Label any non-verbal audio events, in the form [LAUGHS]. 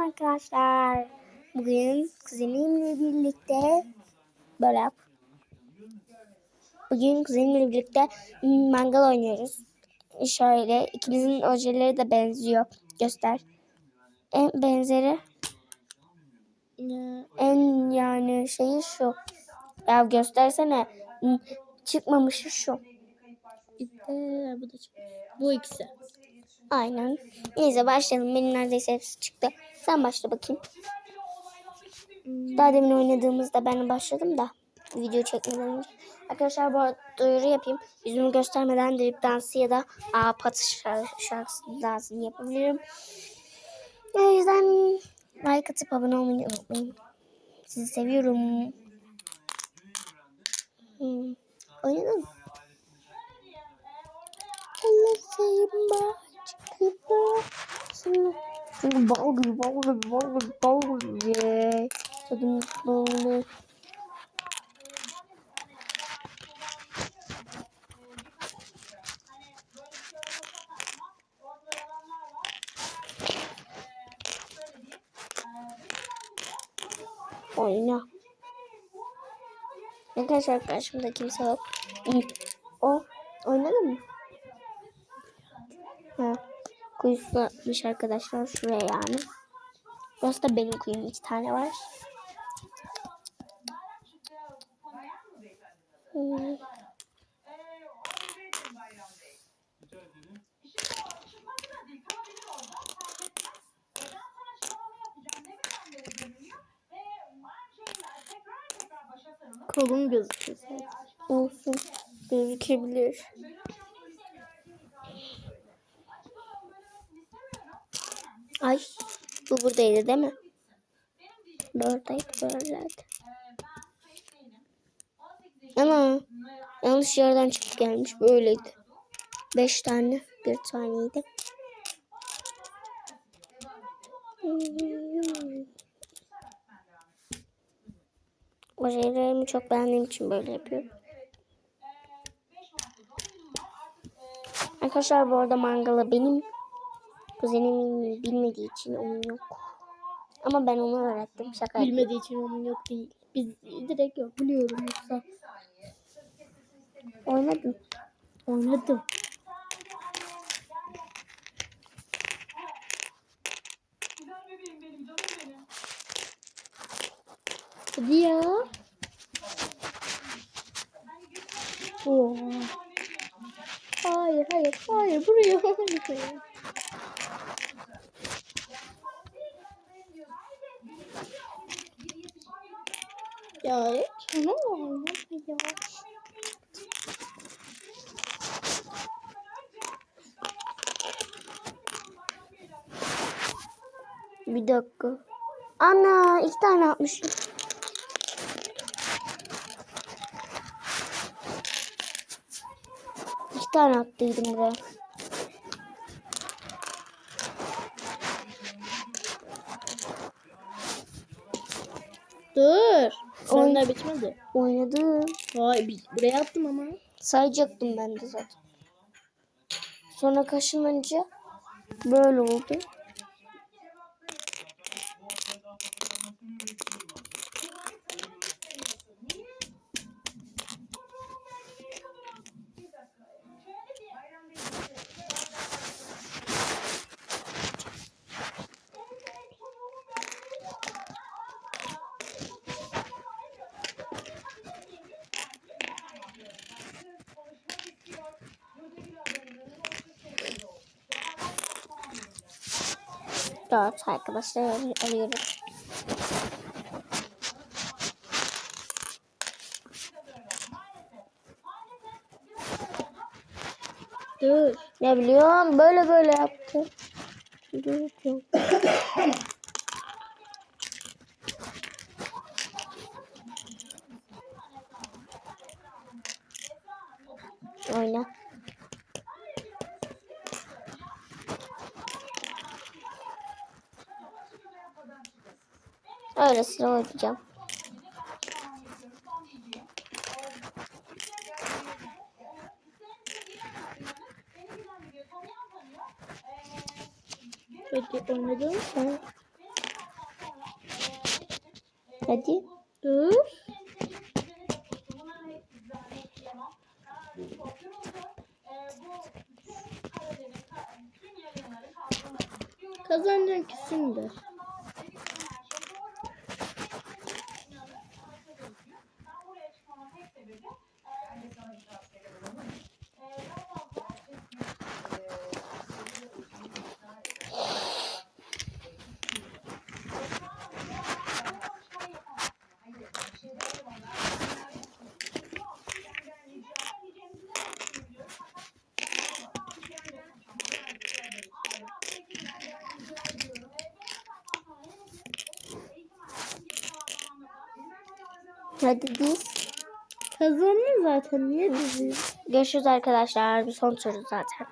Arkadaşlar bugün kuzenimle birlikte böyle yap. Bugün kuzenimle birlikte mangal oynuyoruz. Şöyle ikimizin ojeleri de benziyor. Göster. En benzeri en yani şeyi şu. Ya göstersene. Çıkmamışı şu. Bu da çıkmış. Bu ikisi. Aynen. Neyse başlayalım. Benim neredeyse hepsi çıktı. Sen başla bakayım. Daha demin oynadığımızda ben başladım da video çekmeden önce. Arkadaşlar bu duyuru yapayım. Yüzümü göstermeden drip dansı ya da aa, patış şar- şarkısı dansını yapabilirim. O yüzden like atıp abone olmayı unutmayın. Sizi seviyorum. Hmm. Oynadın mı? Allah'ım Çünkü bal gibi bal gibi bal gibi bal gibi. Tadım böyle. Oyna. Arkadaşlar karşımda kimse yok. O oynadın mı? Ha. Kuyusu arkadaşlar şuraya yani. Burası da benim kuyum. iki tane var. Hmm. Kolum gözüküyor. Olsun. Gözükebilir. Ay. Bu buradaydı değil mi? Buradaydı. Buradaydı. Ama yanlış yerden çıkıp gelmiş. Böyleydi. Beş tane. Bir taneydi. Ojelerimi çok beğendiğim için böyle yapıyorum. Arkadaşlar bu arada mangalı benim kuzenimin bilmediği için onun yok. Ama ben onu öğrettim. Şaka. Bilmediği için onun yok değil. Biz direkt yok biliyorum yoksa. Oynadım. Oynadım. Hadi ya. Oo. Hayır hayır hayır buraya [LAUGHS] hayır. Ya ne oldu ya? Bir dakika. Ana iki tane atmışım. İki tane attıydım buraya. Dur. Sen daha bitmedi. Oynadım. Vay buraya attım ama. Sayacaktım ben de zaten. Sonra kaşınınca böyle oldu. Dört arkadaşlar alıyorum. Dur. Ne biliyorum böyle böyle yaptı. Dur, dur. Oyna. Öyle sıra oynayacağım. Peki oynadın mı? Hadi. Dur. Kazanacak kesindir. Hadi diz. Kazanıyor zaten. Niye diziyor? Görüşürüz arkadaşlar. Bir son soru zaten.